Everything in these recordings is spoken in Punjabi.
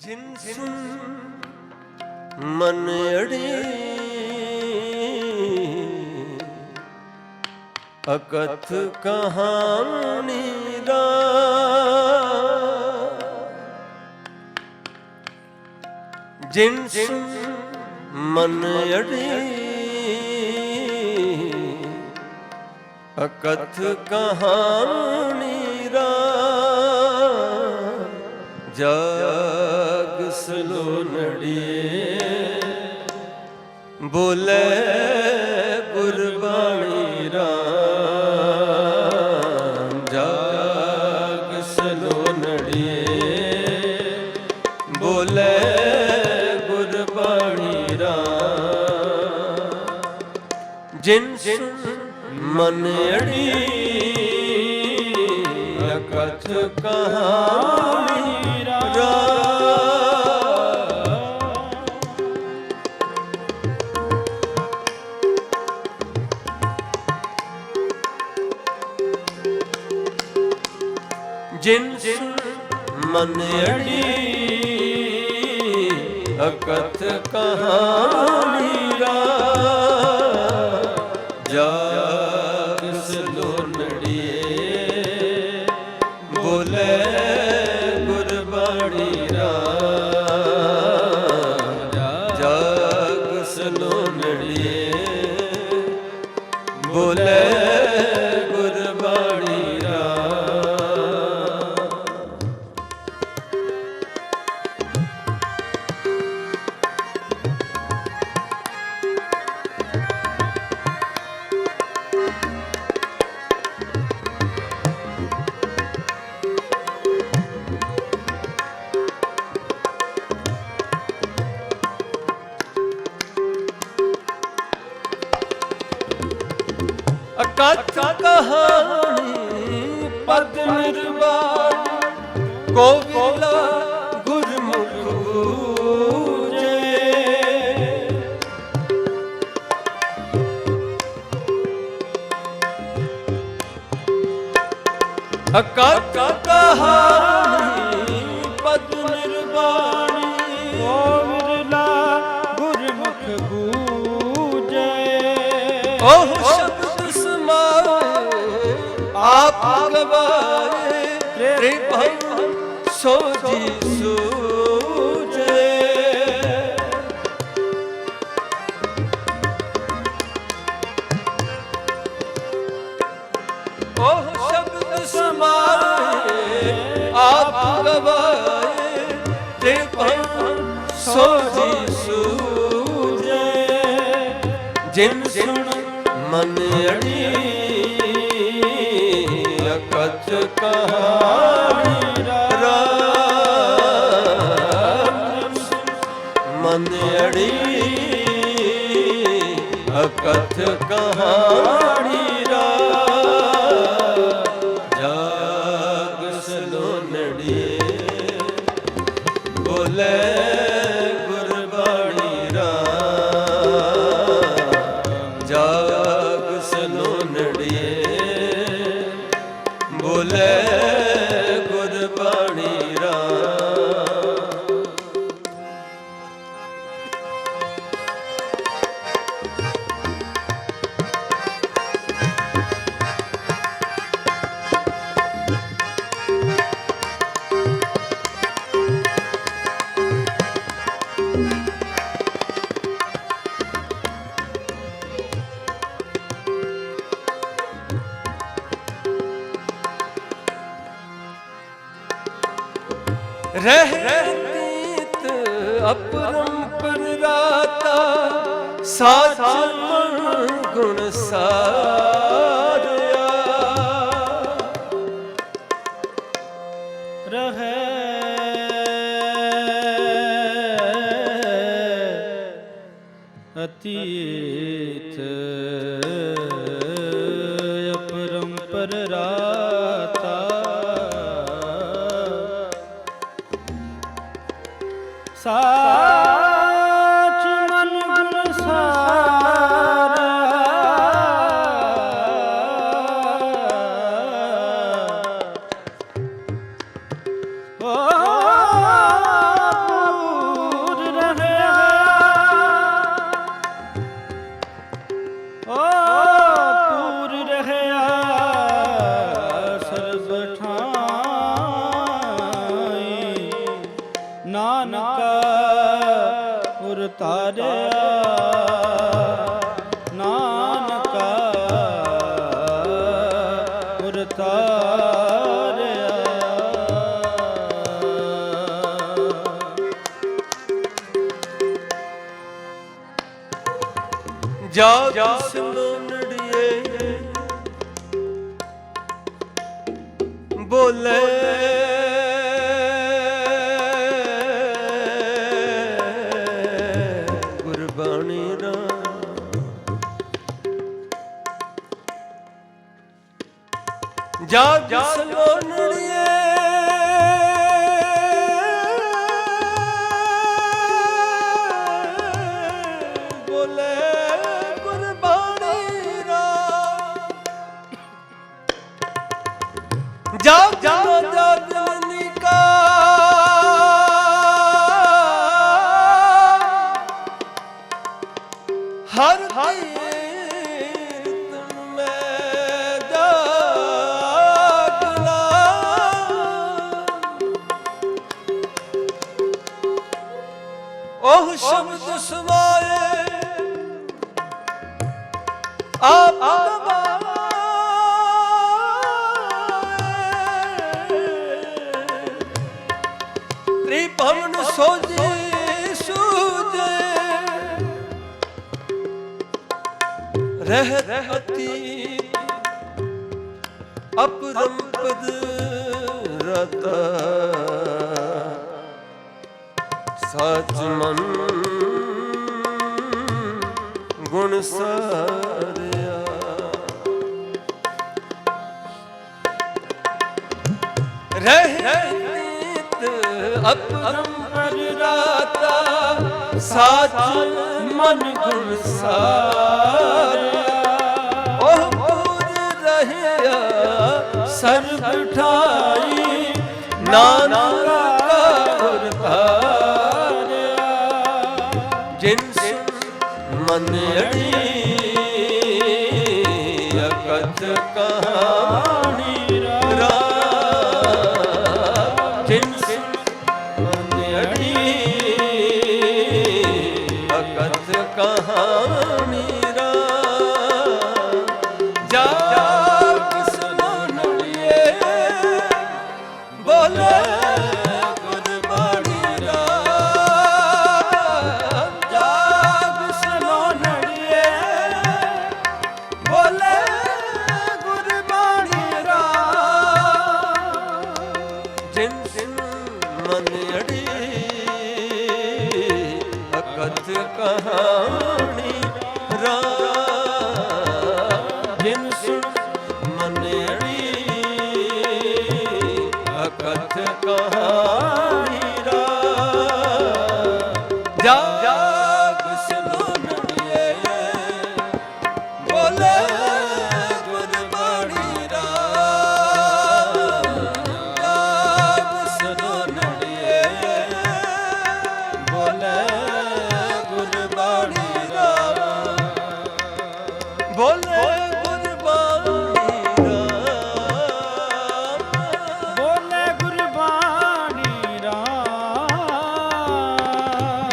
ਜਿਨ ਸੁਨ ਮਨ ਅੜੀ। ਅਕਥ ਕਹਾਣੀ ਰਾ ਜਿਨ ਸੁਨ ਮਨ ਅੜੀ। ਅਕਥ ਕਹਾਣੀ ਰਾ ਜਗ ਸਲੋਨੜੀਏ ਬੋਲੇ ਗੁਰਬਾਣੀ ਰਾਮ, ਜਗ ਸਲੋਨੜੀਏ ਬੋਲੇ ਗੁਰਬਾਣੀ ਰਾਮ, ਜਿਨ ਜਿਨ ਮਨ ਅੜੀ ਅਕਥ ਕਹਾਣੀ ਜਿਨ ਮਨ ਅੜੀ ਅਕਥ ਕਹਾਣੀ ਰਾ ਅਕਥ ਕਹਾਣੀ ਪਦ ਨਿਰਵਾਣ ਗੋਵਿਲਾ ਗੁਰਮੁਖ ਬੂਝੇ ਅਕਥ ਕਹਾਣੀ ਆਪ ਗਵਾਏ ਤ੍ਰਿਭੰ ਸੋ ਜੀ ਸੂਜੇ ਓਹ ਸ਼ਬਦ ਸਮਾਏ, ਆਪ ਗਵਾਏ ਤ੍ਰਿਭੰ ਸੋ ਜੀ ਸੂਜੇ ਜਿਨ ਸੁਣ ਮਨ ਅੜੀ ਕਹਾਣੀ ਰਾਮ ਮਨ ਅੜੀ ਅਕਥ ਕਹਾਣੀ ਬੋਲੇ। ਰਹਿ ਤੀਤ ਅਪਰੰਪਰ ਰਾਤਾ ਸਾਚ ਮਨ ਗੁਣ ਸਾ ਸਾਚ ਬੋਲੇ। ਗੁਰਬਾਣੀ ਰਾਮ ਜਾ ਜਸਲੋ ਸੋਜੇ ਸੂਜੇ ਰਹਿ ਰਹਿਤੀ ਅਪਰੰਪਦ ਰਤਾ। ਸਚ ਮਨ ਗੁਣ ਸਾਰਿਆ। ਰਹਿ ਰਹਿ ਅਪਰੰਪਰ ਰਾਤਾ ਸਾਚ ਮਨ ਗੁਣ ਸਾਰਿਆ। ਉਹ ਪੂਰ ਰਹਿਆ ਸਰਬ ਠਾਈ ਨਾਨਕ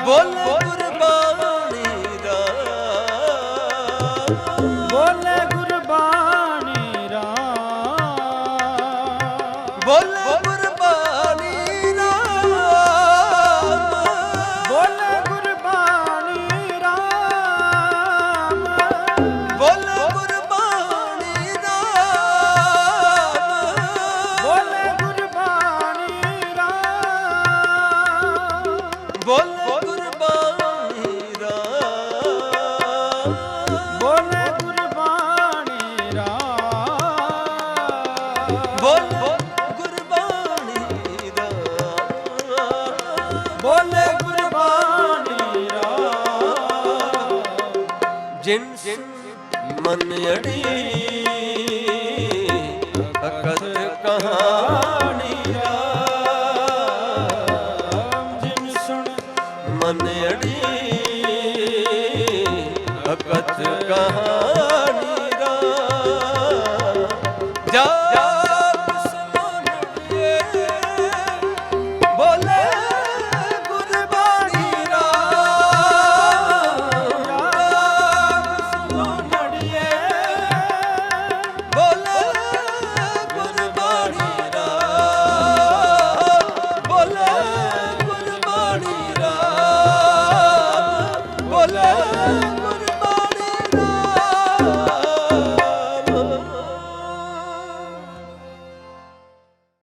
বল ਮਨ ਅੜੀ। ਅਕਤ ਕਹਾਣੀ ਰਾਮ ਜਿਨ ਸੁਣ ਮਨ ਅੜੀ। ਅਕਤ ਕਹਾਣੀ